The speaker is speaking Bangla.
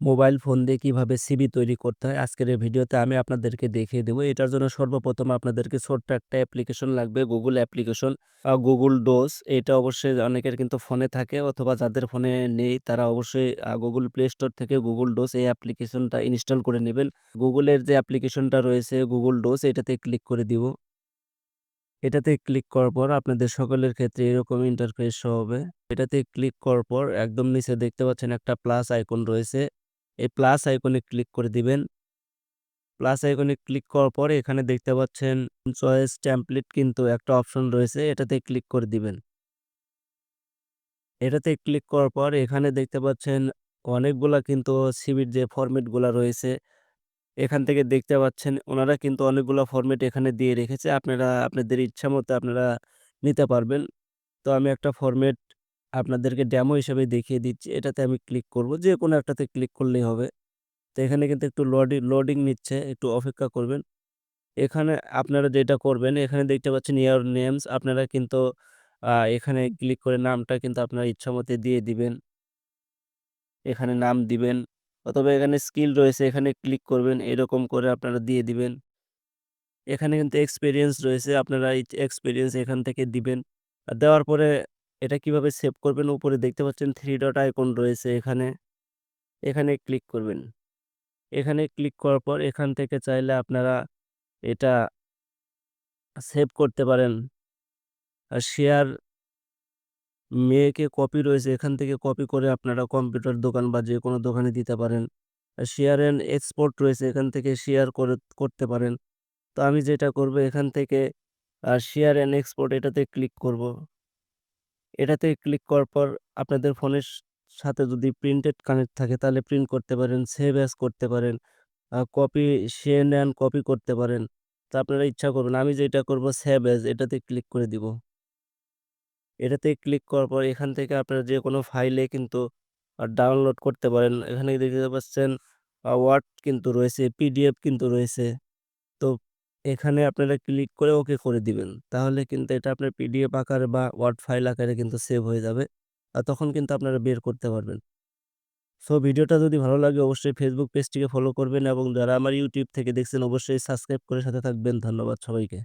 মোবাইল ফোন দিয়ে কীভাবে সিভি তৈরি করতে হয়, আজকের এই ভিডিওতে আমি আপনাদেরকে দেখিয়ে দেবো। এটার জন্য সর্বপ্রথম আপনাদেরকে ছোট্ট একটা অ্যাপ্লিকেশন লাগবে গুগল অ্যাপ্লিকেশন গুগল ডোস এটা অবশ্যই অনেকের কিন্তু ফোনে থাকে, অথবা যাদের ফোনে নেই, তারা অবশ্যই গুগল প্লে স্টোর থেকে গুগল ডোস এই অ্যাপ্লিকেশনটা ইনস্টল করে নেবেন। গুগলের যে অ্যাপ্লিকেশনটা রয়েছে গুগল ডোস এটাতে ক্লিক করে দিব। এটাতে ক্লিক করার পর আপনাদের সকলের ক্ষেত্রে এরকম ইন্টারফেস হবে। এটাতে ক্লিক করার পর একদম নিচে দেখতে পাচ্ছেন একটা প্লাস আইকন রয়েছে। এই প্লাস আইকনে ক্লিক করে দিবেন। প্লাস আইকনে ক্লিক করার পরে এখানে দেখতে পাচ্ছেন চয়েস টেমপ্লেট কিন্তু একটা অপশন রয়েছে, এটাতে ক্লিক করে দিবেন। এটাতে ক্লিক করার পর এখানে দেখতে পাচ্ছেন অনেকগুলা কিন্তু সিভির যে ফরম্যাটগুলা রয়েছে, এখান থেকে দেখতে পাচ্ছেন ওনারা কিন্তু অনেকগুলা ফরম্যাট এখানে দিয়ে রেখেছে। আপনারা, আপনাদের ইচ্ছা মতো আপনারা নিতে পারবেন। তো আমি একটা ফরম্যাট আপনাদেরকে ড্যামো হিসেবে দেখিয়ে দিচ্ছি। এটাতে আমি ক্লিক করব। যে কোনো একটাতে ক্লিক করলেই হবে। তো এখানে কিন্তু একটু লোডি লোডিং নিচ্ছে, একটু অপেক্ষা করবেন। এখানে আপনারা যেটা করবেন এখানে দেখতে পাচ্ছেন ইওর নেমস আপনারা কিন্তু এখানে ক্লিক করে নামটা কিন্তু আপনার ইচ্ছামতো দিয়ে দিবেন। এখানে নাম দিবেন অথবা এখানে স্কিল রয়েছে এখানে ক্লিক করবেন এরকম করে আপনারা দিয়ে দিবেন। এখানে কিন্তু এক্সপিরিয়েন্স রয়েছে আপনারা এক্সপিরিয়েন্স এখান থেকে দিবেন। দেওয়ার পরে এটা কীভাবে সেভ করবেন উপরে দেখতে পাচ্ছেন থ্রি ডট আইকন রয়েছে এখানে। এখানে ক্লিক করবেন। এখানে ক্লিক করার পর এখান থেকে চাইলে আপনারা এটা সেভ করতে পারেন। আর শেয়ার মেয়েকে কপি রয়েছে, এখান থেকে কপি করে আপনারা কম্পিউটার দোকান বা যে কোনো দোকানে দিতে পারেন। আর শেয়ার অ্যান্ড এক্সপোর্ট রয়েছে, এখান থেকে শেয়ার করে, করতে পারেন। তো আমি যেটা করব এখান থেকে আ শেয়ার অ্যান্ড এক্সপোর্ট এটাতে ক্লিক করব। এটাতে ক্লিক করার পর আপনাদের ফোনের সাথে যদি প্রিন্টেড কানেক্ট থাকে তাহলে প্রিন্ট করতে পারেন, সেভ অ্যাজ করতে পারেন, কপি সেন্ড অ্যান্ড কপি করতে পারেন। তো আপনারা ইচ্ছা করবেন। আমি যেটা করব সেভ অ্যাজ এটাতে ক্লিক করে দিব। এটাতে ক্লিক করার পর এখান থেকে আপনারা যে কোনো ফাইলে কিন্তু ডাউনলোড করতে পারেন। এখানে দেখতে পাচ্ছেন ওয়ার্ড কিন্তু রয়েছে, পিডিএফ কিন্তু রয়েছে। তো এখানে আপনারা ক্লিক করে ওকে করে দিবেন। তাহলে কিন্তু এটা আপনার পিডিএফ আকারে বা ওয়ার্ড ফাইল আকারে কিন্তু সেভ হয়ে যাবে। আর তখন কিন্তু আপনারা বের করতে পারবেন। সো, ভিডিওটা যদি ভালো লাগে অবশ্যই ফেসবুক পেজটিকে ফলো করবেন এবং যারা আমার ইউটিউব থেকে দেখছেন অবশ্যই সাবস্ক্রাইব করে সাথে থাকবেন। ধন্যবাদ সবাইকে।